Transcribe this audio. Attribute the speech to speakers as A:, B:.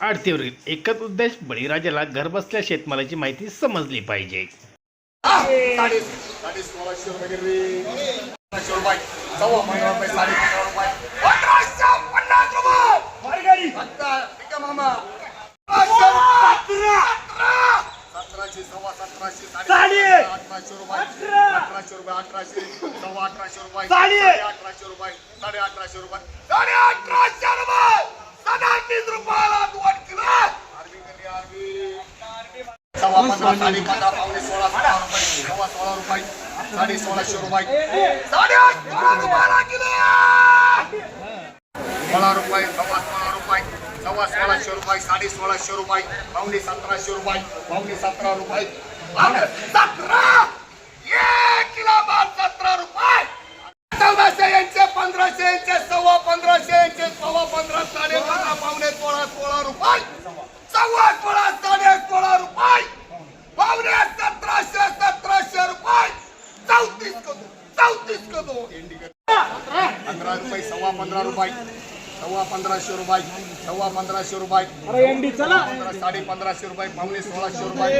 A: आडतीवरील एकच उद्देश बळीराजाला घरबसल्या शेतमालाची माहिती समजली पाहिजे.
B: साडे साडे सव्वा पंधरा साडे पंधरा पावणे सोळा सोळा रुपये सव्वा सोळा रुपये साडे सोळाशे रुपये साडे सोळा रुपये सव्वा सोळा रुपये सव्वा सोळाशे रुपये साडे सोळाशे रुपये पावणे सतराशे रुपये पावणे सतरा रुपये सतरा एक किलो माल सतरा रुपये चौदाशे यांचे पंधराशे यांचे सव्वा पंधराशे यांचे सव्वा पंधरा पावणे सोळा सोळा रुपये सव्वा सोळा साडे सोळा रुपये पावणे सतराशे सतराशे रुपये चौतीस पंधरा रुपये. सव्वा पंधरा रुपये सव्वा पंधराशे रुपये सव्वा पंधराशे रुपये पंधरा साडे पंधराशे रुपये. पावणे सोळाशे रुपये